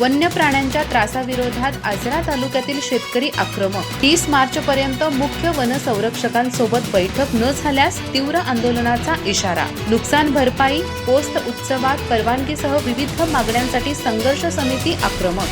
वन्य प्राण्यांच्या त्रासाविरोधात आजरा तालुक्यातील शेतकरी आक्रमक. तीस मार्च पर्यंत मुख्य वन संरक्षकांसोबत बैठक न झाल्यास तीव्र आंदोलनाचा इशारा. नुकसान भरपाई पोस्त उत्सवात परवानगीसह विविध मागण्यांसाठी संघर्ष समिती आक्रमक.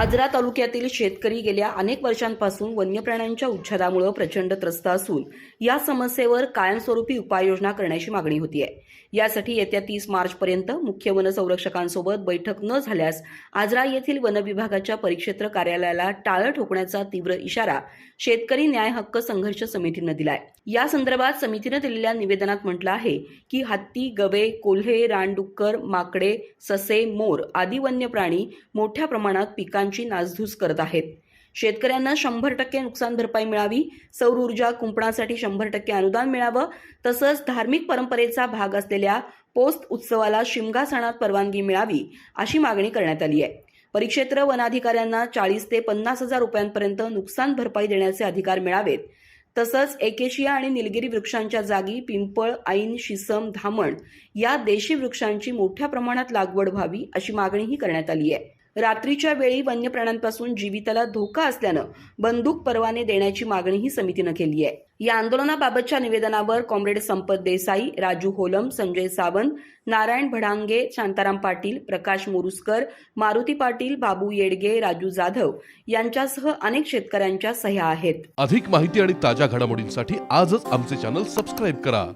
आजरा तालुक्यातील शेतकरी गेल्या अनेक वर्षांपासून वन्य प्राण्यांच्या उच्छेदामुळे प्रचंड त्रस्त असून या समस्येवर कायमस्वरूपी उपाययोजना करण्याची मागणी होती आहे यासाठी येत्या तीस मार्च पर्यंत मुख्य वन संरक्षकांसोबत बैठक न झाल्यास आजरा येथील वन विभागाच्या परिक्षेत्र कार्यालयाला टाळं ठोकण्याचा तीव्र इशारा शेतकरी न्याय हक्क संघर्ष समितीनं दिलाय. या संदर्भात समितीनं दिलेल्या निवेदनात म्हटलं आहे की हत्ती गवे कोल्हे रानडुक्कर माकडे ससे मोर आदी वन्य प्राणी मोठ्या प्रमाणात पिकांची नासधूस करत आहेत. शेतकऱ्यांना शंभर टक्के नुकसान भरपाई मिळावी सौर ऊर्जा कुंपणासाठी शंभर टक्के अनुदान मिळावं तसंच धार्मिक परंपरेचा भाग असलेल्या पोस्ट उत्सवाला शिमगा सणात परवानगी मिळावी अशी मागणी करण्यात आली आहे. परिक्षेत्र वनाधिकाऱ्यांना चाळीस ते पन्नास हजार रुपयांपर्यंत नुकसान भरपाई देण्याचे अधिकार मिळावेत. तसंच एकेशिया आणि निलगिरी वृक्षांच्या जागी पिंपळ ऐन शिसम धामण या देशी वृक्षांची मोठ्या प्रमाणात लागवड व्हावी अशी मागणीही करण्यात आली आहे. रात्रीच्या वेळी वन्य प्राण्यांपासून जीविताला धोका असल्यानं बंदूक परवाने देण्याची मागणीही समितीनं केली आहे. या आंदोलनाबाबतच्या निवेदनावर कॉम्रेड संपत देसाई राजू होलम संजय सावंत नारायण भडांगे शांताराम पाटील प्रकाश मोरुसकर मारुती पाटील बाबू येडगे राजू जाधव यांच्यासह अनेक शेतकऱ्यांच्या सह्या आहेत. अधिक माहिती आणि ताज्या घडामोडींसाठी आजच आमचे चॅनल सबस्क्राईब करा.